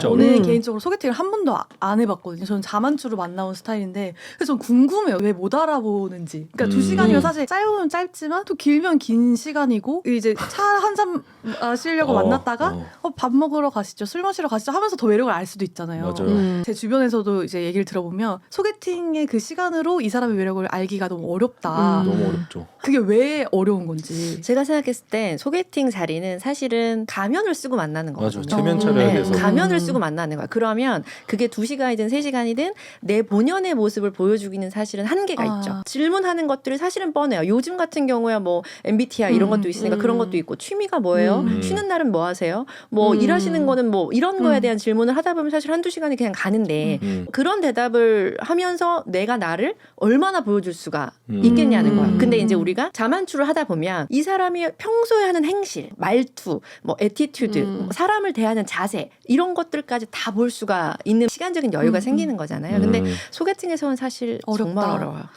저는 음. 개인적으로 소개팅을 한 번도 아- 안 해봤거든요. 저는 자만추로 만나온 스타일인데 그래서 전 궁금해요. 왜 못 알아보는지. 그러니까 두 음. 시간이면 사실 짧으면 짧지만 또 길면 긴 시간이고 이제 차 한 잔 마시려고 어, 만났다가 어. 어, 밥 먹으러 가시죠, 술 마시러 가시죠 하면서 더 매력을 알 수도 있잖아요. 맞아요. 음. 제 주변에서도 이제 얘기를 들어보면 소개팅의 그 시간으로 이 사람의 매력을 알기가 너무 어렵다. 음. 너무 어렵죠. 그게 왜 어려운 건지. 제가 생각했을 땐 소개팅 자리는 사실은 가면을 쓰고 만나는 맞아. 거거든요. 체면 차려야 네, 돼서. 가면을 음. 쓰고 만나는 거야. 그러면 그게 두 시간이든 세 시간이든 내 본연의 모습을 보여주기는 사실은 한계가 아. 있죠. 질문하는 것들이 사실은 뻔해요. 요즘 같은 경우야 뭐 MBTI 이런 음, 것도 있으니까 음. 그런 것도 있고 취미가 뭐예요? 음. 쉬는 날은 뭐 하세요? 뭐 음. 일하시는 거는 뭐 이런 거에 음. 대한 질문을 하다 보면 사실 한두 시간이 그냥 가는데 음. 그런 대답을 하면서 내가 나를 얼마나 보여줄 수가 음. 있겠냐는 거야. 음. 근데 이제 우리가 자만추를 하다 보면 이 사람이 평소에 하는 행실, 말투, 뭐 에티튜드, 음. 뭐 사람을 대하는 자세 이런 것들 까지 다 볼 수가 있는 시간적인 여유가 음, 생기는 거잖아요. 근데 음. 소개팅에서는 사실 어렵다. 정말 어려워요.